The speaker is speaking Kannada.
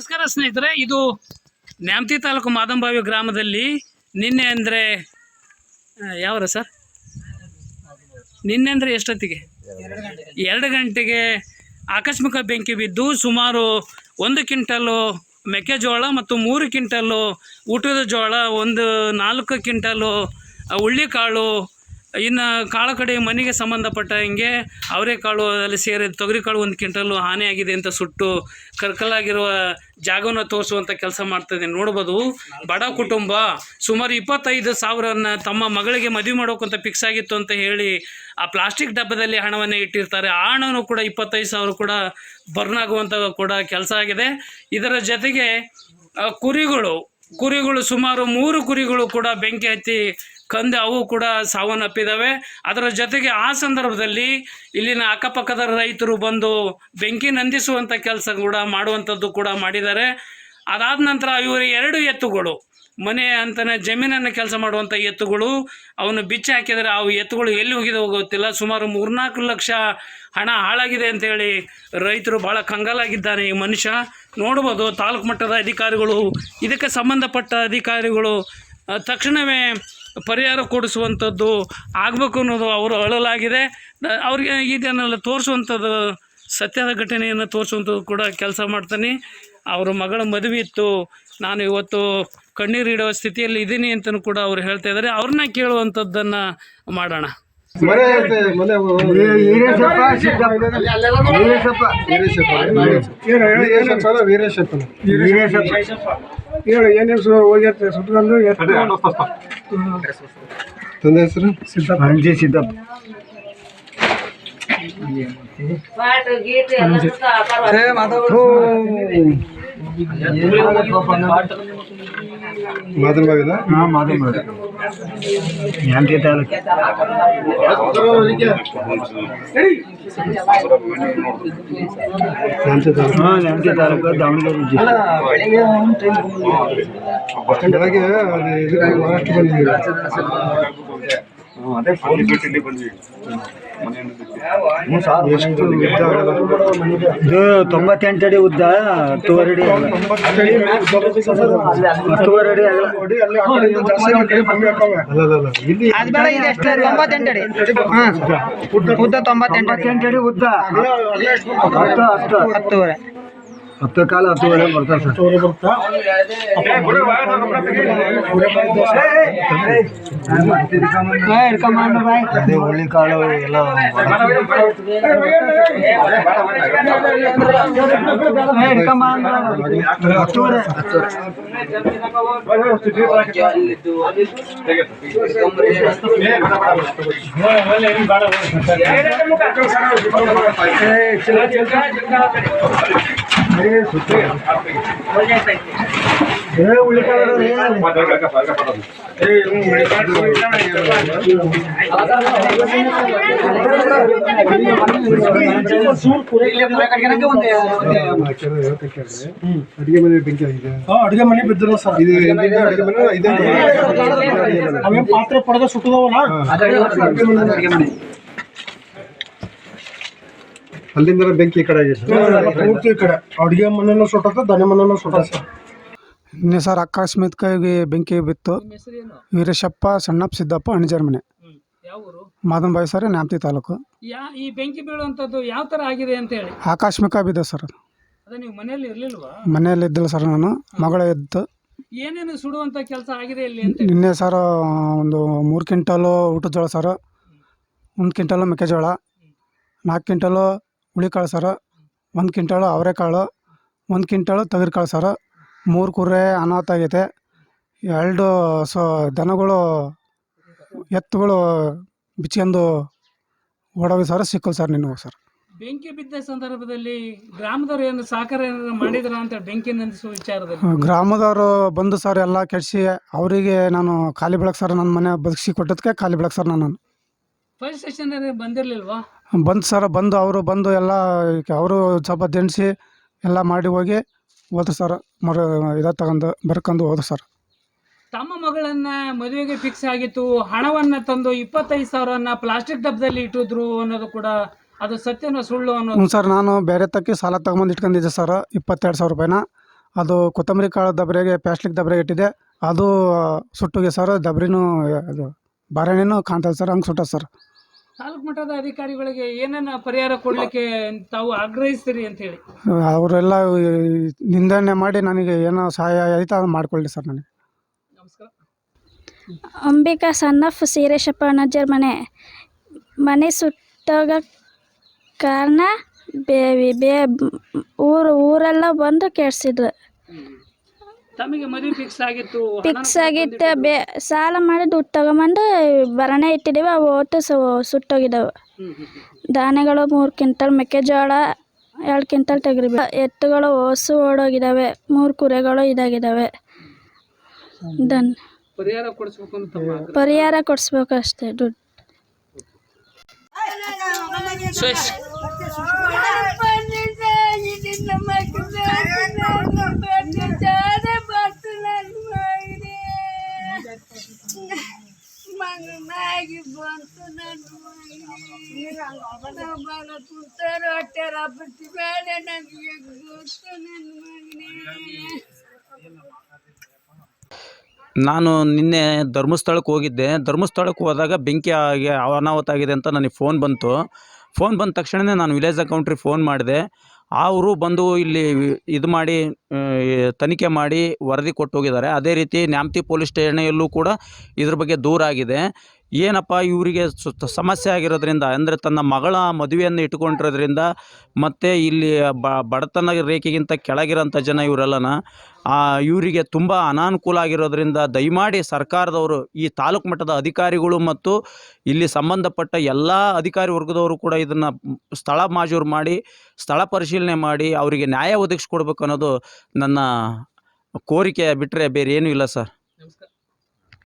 ನಮಸ್ಕಾರ ಸ್ನೇಹಿತರೆ, ಇದು ನ್ಯಾಮತಿ ತಾಲೂಕು ಮಾದಂಬಾವಿ ಗ್ರಾಮದಲ್ಲಿ ನಿನ್ನೆ ಅಂದರೆ ಯಾವರ ಸರ್? ನಿನ್ನೆ ಅಂದರೆ ಎಷ್ಟೊತ್ತಿಗೆ? ಎರಡು ಗಂಟೆಗೆ ಆಕಸ್ಮಿಕ ಬೆಂಕಿ ಬಿದ್ದು ಸುಮಾರು ಒಂದು ಕ್ವಿಂಟಲ್ಲು ಮೆಕ್ಕೆಜೋಳ ಮತ್ತು ಮೂರು ಕ್ವಿಂಟಲ್ಲು ಊಟದ ಜೋಳ, ಒಂದು ನಾಲ್ಕು ಕ್ವಿಂಟಲ್ಲು ಹುಳ್ಳಿಕಾಳು ಇನ್ನು ಕಾಳು ಕಡೆ ಮನೆಗೆ ಸಂಬಂಧಪಟ್ಟ ಹಿಂಗೆ ಅವರೆಕಾಳು ಅಲ್ಲಿ ಸೇರಿ ತೊಗರಿಕಾಳು ಒಂದು ಕ್ವಿಂಟಲು ಹಾನಿಯಾಗಿದೆ ಅಂತ ಸುಟ್ಟು ಕರ್ಕಲಾಗಿರುವ ಜಾಗವನ್ನು ತೋರಿಸುವಂಥ ಕೆಲಸ ಮಾಡ್ತದೆ ನೋಡ್ಬೋದು, ಬಡ ಕುಟುಂಬ ಸುಮಾರು ಇಪ್ಪತ್ತೈದು ಸಾವಿರವನ್ನು ತಮ್ಮ ಮಗಳಿಗೆ ಮದುವೆ ಮಾಡೋಕ್ಕಂತ ಫಿಕ್ಸ್ ಆಗಿತ್ತು ಅಂತ ಹೇಳಿ ಆ ಪ್ಲಾಸ್ಟಿಕ್ ಡಬ್ಬದಲ್ಲಿ ಹಣವನ್ನು ಇಟ್ಟಿರ್ತಾರೆ. ಆ ಹಣವೂ ಕೂಡ ಇಪ್ಪತ್ತೈದು ಸಾವಿರ ಕೂಡ ಬರ್ನ್ ಆಗುವಂಥ ಕೂಡ ಕೆಲಸ ಆಗಿದೆ. ಇದರ ಜೊತೆಗೆ ಕುರಿಗಳು ಕುರಿಗಳು ಸುಮಾರು ಮೂರು ಕುರಿಗಳು ಕೂಡ ಬೆಂಕಿ ಹತ್ತಿ ಕಂದು ಅವು ಕೂಡ ಸಾವನ್ನಪ್ಪಿದ್ದಾವೆ ಅದರ ಜೊತೆಗೆ ಆ ಸಂದರ್ಭದಲ್ಲಿ ಇಲ್ಲಿನ ಅಕ್ಕಪಕ್ಕದ ರೈತರು ಬಂದು ಬೆಂಕಿ ನಂದಿಸುವಂಥ ಕೆಲಸ ಕೂಡ ಮಾಡುವಂಥದ್ದು ಕೂಡ ಮಾಡಿದ್ದಾರೆ. ಅದಾದ ನಂತರ ಇವರು ಎರಡು ಎತ್ತುಗಳು, ಮನೆ ಅಂತಲೇ ಜಮೀನನ್ನು ಕೆಲಸ ಮಾಡುವಂಥ ಎತ್ತುಗಳು, ಅವನು ಬಿಚ್ಚಿ ಹಾಕಿದರೆ ಅವು ಎತ್ತುಗಳು ಎಲ್ಲಿ ಹೋಗಿದೆ ಗೊತ್ತಿಲ್ಲ ಸುಮಾರು ಮೂರ್ನಾಲ್ಕು ಲಕ್ಷ ಹಣ ಹಾಳಾಗಿದೆ ಅಂತೇಳಿ ರೈತರು ಭಾಳ ಕಂಗಾಲಾಗಿದ್ದಾನೆ ಈ ಮನುಷ್ಯ ನೋಡ್ಬೋದು ತಾಲೂಕು ಮಟ್ಟದ ಅಧಿಕಾರಿಗಳು, ಇದಕ್ಕೆ ಸಂಬಂಧಪಟ್ಟ ಅಧಿಕಾರಿಗಳು ತಕ್ಷಣವೇ ಪರಿಹಾರ ಕೊಡಿಸುವಂಥದ್ದು ಆಗಬೇಕು ಅನ್ನೋದು ಅವರು ಅಳಲಾಗಿದೆ. ಅವ್ರಿಗೆ ಇದನ್ನೆಲ್ಲ ತೋರಿಸುವಂಥದ್ದು ಸತ್ಯದ ಘಟನೆಯನ್ನು ತೋರಿಸುವಂಥದ್ದು ಕೂಡ ಕೆಲಸ ಮಾಡ್ತೀನಿ. ಅವ್ರ ಮಗಳ ಮದುವೆ ಇತ್ತು. ನಾನು ಇವತ್ತು ಕಣ್ಣೀರು ಇಡುವ ಸ್ಥಿತಿಯಲ್ಲಿ ಇದ್ದೀನಿ ಅಂತಲೂ ಕೂಡ ಅವ್ರು ಹೇಳ್ತಾ ಇದ್ದಾರೆ. ಅವ್ರನ್ನ ಕೇಳುವಂಥದ್ದನ್ನು ಮಾಡೋಣ. ವೀರೇಶಪ್ಪ. ಹೇಳು ಏನೇನು ಹೋಗಿರ್ತಾರೆ ಸುಟ್ಕೊಂಡು ತಂದೆ ಹೆಸರು? ಅಂಜಿ ಸಿದ್ದಪ್ಪ. ಮಾದನ್ ಹಾಂ ಹಾ ಮಾದು ಮಾಡಿ ಯಾಂತಿ ತಾಲೂಕು ಶಾಂತಿ ತಾಲೂಕು. ಹಾ ಯಾಂತಿ ತಾಲೂಕು ದಾವಣಗೆರೆ ಜಿಲ್ಲೆ ಬೆಳಗ್ಗೆ ಅದು ಇದಕ್ಕೆ ಇದು ತೊಂಬತ್ತೆಂಟು ಅಡಿ ಉದ್ದ ಹತ್ತುವರೆ ಅಡಿ. ಹತ್ತುವರೆ ಅಡಿ ಉದ್ದ ತೊಂಬತ್ತೆಂಟು ಅಡಿ. ತೊಂಬತ್ತೆಂಟು ಅಡಿ. ಉದ್ದ. ಹತ್ತು ಹತ್ತು. ಹತ್ತುವರೆ. ಹತ್ತು ಕಾಲ ಹತ್ತುವರೆ ಬರ್ತಾರೆ ಸರ್ ಅದೇ ಹುಳ್ಳಿ ಕಾಳು ಎಲ್ಲ ಹತ್ತುವರೆ ಅಡಿಗೆ ಮನೆ ಬೆಂಕಿ ಆಗಿದೆ ಅಡುಗೆ ಮನೆ ಬಿದ್ದಿರೋ ಸರ್ ಇದು ಅಡಿಗೆ ಮನೆ ಇದೇ ಮನೆ. ಪಾತ್ರೆ ಪಡೆದ ಸುಟ್ಟದವಲ್ಲ ಅಲ್ಲಿಂದ ಬೆಂಕಿ ಈ ಕಡೆ ಆಗಿದೆ ಪೂರ್ತಿ ಈ ಕಡೆ. ಅಡುಗೆ ಮನೆನೂ ಸುಟ್ಟದ ದನ ಮನೆನೂ ಸುಟ್ಟ ಸರ್ ನಿನ್ನೆ ಸರ್ ಅಕಸ್ಮಾತ್ಕಾಗಿ ಬೆಂಕಿ ಬಿತ್ತು. ವೀರೇಶಪ್ಪ ಸಣ್ಣಪ್ಪ ಸಿದ್ದಪ್ಪ ಅಣಿಜರ್ ಮನೆ. ಯಾವ ಊರು? ಮಾದನಬಾಯಿ ಸರ್ ನ್ಯಾಮತಿ ತಾಲೂಕು. ಯಾ ಈ ಬೆಂಕಿ ಬೀಳುವಂಥದ್ದು ಯಾವ ಥರ ಆಗಿದೆ ಅಂತ ಹೇಳಿ. ಆಕಸ್ಮಿಕ ಬಿದ್ದ ಸರ್ ಅದು. ಅದೇ ನೀವು ಮನೆಯಲ್ಲಿ ಇರಲಿಲ್ವಾ? ಮನೆಯಲ್ಲಿ ಇದ್ದಿಲ್ಲ ಸರ್ ನಾನು ಮಗಳ ಎದ್ದು ಏನೇನು ಸುಡುವಂತ ಕೆಲಸ ಆಗಿದೆ ಇಲ್ಲಿ ಅಂತ ನಿನ್ನೆ ಸರ್ ಒಂದು ಮೂರು ಕ್ವಿಂಟಲು ಊಟದ ಜೋಳ ಸರ್. ಒಂದು ಕ್ವಿಂಟಲು ಮೆಕ್ಕೆಜೋಳ. ನಾಲ್ಕು ಕ್ವಿಂಟಲು ಹುಳಿಕಾಳು ಸಾರು ಒಂದು ಕಿಂಟಾಳು ಅವರೆಕಾಳು ಒಂದು ಕ್ವಿಂಟಲು ತೊಗರಿಕಾಳು ಸಾರು ಮೂರು ಕುರೆ ಅನಾಥ ಆಗೈತೆ. ಎರಡು ಸೊ ದನಗಳು ಎತ್ತುಗಳು ಬಿಚ್ಕೊಂಡು ಓಡೋಗಿ ಸರ್ ಸಿಕ್ಕಲ್ ಸರ್ ನಿನ್ನ ಸರ್. ಬೆಂಕಿ ಬಿದ್ದ ಸಂದರ್ಭದಲ್ಲಿ ಗ್ರಾಮದವ್ರು ಏನು ಸಹಕಾರ ಏನಾದ್ರು ಮಾಡಿದ್ರ ಅಂತ ಬೆಂಕಿ ನಂದಿಸುವ ವಿಚಾರದಲ್ಲಿ? ಗ್ರಾಮದವರು ಬಂದು ಸರ್ ಎಲ್ಲ ಕೆಡಿಸಿ ಅವರಿಗೆ ನಾನು ಖಾಲಿ ಬೆಳಕು ಸರ್ ನನ್ನ ಮನೆ ಬದುಕಿಸಿ ಕೊಟ್ಟದಕ್ಕೆ ಖಾಲಿ ಬೆಳಕು ಸರ್ ನಾನು. ಫೈರ್ ಸ್ಟೇಷನ್ ಬಂದಿರಲಿಲ್ವಾ? ಬಂದು ಸರ್ ಬಂದು ಅವರು ಬಂದು ಎಲ್ಲ ಅವರು ಸ್ವಲ್ಪ ದೆಣ್ಸಿ ಎಲ್ಲ ಮಾಡಿ ಹೋಗಿ ಹೋದ್ರು ಸರ್ ಮರ ಇದ ತಗೊಂಡು ಬರ್ಕೊಂಡು ಹೋದ್ರು ಸರ್. ತಮ್ಮ ಮಗಳನ್ನ ಮದುವೆಗೆ ಫಿಕ್ಸ್ ಆಗಿತ್ತು ಹಣವನ್ನ ತಂದು ಇಪ್ಪತ್ತೈದು ಸಾವಿರನ ಪ್ಲಾಸ್ಟಿಕ್ ಡಬ್ಬದಲ್ಲಿ ಇಟ್ಟಿದ್ರು ಅನ್ನೋದು ಕೂಡ ಅದು ಸತ್ಯನ ಸುಳ್ಳು ಅನ್ನೋದು? ಹ್ಞೂ ಸರ್ ನಾನು ಬೇರೆ ತಕ್ಕಿ ಸಾಲ ತಗೊಂಬಂದು ಇಟ್ಕೊಂಡಿದ್ದೆ ಸರ್ ಇಪ್ಪತ್ತೆರಡು ಸಾವಿರ ರೂಪಾಯಿನ. ಅದು ಕೊತ್ತಂಬರಿ ಕಾಳು ದಬ್ರೆಗೆ ಪ್ಲಾಸ್ಟಿಕ್ ದಬ್ರೆಗೆ ಇಟ್ಟಿದೆ ಅದು ಸುಟ್ಟುಗೆ ಸರ್ ದಬ್ರಿನೂ ಅದು ಬಾರಣೆನೂ ಕಾಣ್ತದೆ ಸರ್ ಹಂಗೆ ಸುಟ್ಟ ಸರ್. ತಾಲೂಕು ಮಟ್ಟದ ಅಧಿಕಾರಿಗಳಿಗೆ ಏನೇನು ಪರಿಹಾರ ಕೊಡಲಿಕ್ಕೆ ತಾವು ಆಗ್ರಹಿಸ್ತೀರಿ ಅಂತ ಹೇಳಿ. ಅವರೆಲ್ಲ ನಿಂದನೆ ಮಾಡಿ ನನಗೆ ಏನೋ ಸಹಾಯ ಆಯ್ತು ಅದು ಮಾಡಿಕೊಳ್ಳಿ ಸರ್ ನನಗೆ. ನಮಸ್ಕಾರ. ಅಂಬಿಕಾ ಸನ್ನಫ್ ಸೀರೇಶಪ್ಪ ಅಣ್ಣಜ್ಜರ ಮನೆ. ಮನೆ ಸುಟ್ಟೋಗ ಕಾರಣ ಬೇವಿ ಬೇ ಊರು ಊರೆಲ್ಲ ಬಂದು ಕೆಡ್ಸಿದ್ರು. ತಮಗೆ ಮದುವೆ ಫಿಕ್ಸ್ ಆಗಿತ್ತು ಫಿಕ್ಸ್ ಆಗಿತ್ತು ಬೇ ಸಾಲ ಮಾಡಿ ದುಡ್ಡು ತಗೊಂಬಂದು ಬರಣೆ ಇಟ್ಟಿದ್ದೀವಿ ಅವು ಒಟ್ಟು ಸು ಸುಟ್ಟೋಗಿದ್ದಾವೆ. ಧಾನ್ಯಗಳು ಮೂರು ಕಿಂತಲ್ ಮೆಕ್ಕೆಜೋಳ ಎರಡು ಕಿಂತಲ್ ತೆಗ್ರಿ ಎತ್ತುಗಳು ಓಸು ಓಡೋಗಿದ್ದಾವೆ ಮೂರು ಕುರೆಗಳು ಇದಾಗಿದ್ದಾವೆ. ದನ್ ಪರಿಹಾರ ಕೊಡಿಸ್ಬೇಕು ಅಂತ. ಪರಿಹಾರ ಕೊಡಿಸ್ಬೇಕು ಅಷ್ಟೇ ದುಡ್ಡು ಸುರೇಶ್ ಮಗನಾಗಿ ಬಂತು ನನ್ನ ಮಗನ ಕುಂತಾರ ಹೊಟ್ಟೆರ ಬತ್ತಿ ನಾನು ನಿನ್ನೆ ಧರ್ಮಸ್ಥಳಕ್ಕೆ ಹೋಗಿದ್ದೆ. ಧರ್ಮಸ್ಥಳಕ್ಕೆ ಹೋದಾಗ ಬೆಂಕಿ ಆಗಿ ಅನಾಹುತ ಆಗಿದೆ ಅಂತ ನನಗೆ ಫೋನ್ ಬಂತು. ಫೋನ್ ಬಂದ ತಕ್ಷಣವೇ ನಾನು ವಿಲೇಜ್ ಅಕೌಂಟ್ರಿಗೆ ಫೋನ್ ಮಾಡಿದೆ. ಅವರು ಬಂದು ಇಲ್ಲಿ ಇದು ಮಾಡಿ ತನಿಖೆ ಮಾಡಿ ವರದಿ ಕೊಟ್ಟು ಹೋಗಿದ್ದಾರೆ. ಅದೇ ರೀತಿ ನ್ಯಾಮತಿ ಪೊಲೀಸ್ ಠಾಣೆಯಲ್ಲೂ ಕೂಡ ಇದ್ರ ಬಗ್ಗೆ ದೂರ ಆಗಿದೆ ಏನಪ್ಪ ಇವರಿಗೆ ಸಮಸ್ಯೆ ಆಗಿರೋದ್ರಿಂದ, ಅಂದರೆ ತನ್ನ ಮಗಳ ಮದುವೆಯನ್ನು ಇಟ್ಕೊಂಡಿರೋದ್ರಿಂದ ಮತ್ತು ಇಲ್ಲಿ ಬಡತನ ರೇಖೆಗಿಂತ ಕೆಳಗಿರೋಂಥ ಜನ ಇವರೆಲ್ಲನ ಇವರಿಗೆ ತುಂಬ ಅನಾನುಕೂಲ ಆಗಿರೋದ್ರಿಂದ ದಯಮಾಡಿ ಸರ್ಕಾರದವರು, ಈ ತಾಲೂಕು ಮಟ್ಟದ ಅಧಿಕಾರಿಗಳು ಮತ್ತು ಇಲ್ಲಿ ಸಂಬಂಧಪಟ್ಟ ಎಲ್ಲ ಅಧಿಕಾರಿ ವರ್ಗದವರು ಕೂಡ ಇದನ್ನು ಸ್ಥಳ ಮಾಜೂರು ಮಾಡಿ, ಸ್ಥಳ ಪರಿಶೀಲನೆ ಮಾಡಿ ಅವರಿಗೆ ನ್ಯಾಯ ಒದಗಿಸ್ಕೊಡ್ಬೇಕು ಅನ್ನೋದು ನನ್ನ ಕೋರಿಕೆ ಬಿಟ್ಟರೆ ಬೇರೆ ಏನೂ ಇಲ್ಲ ಸರ್.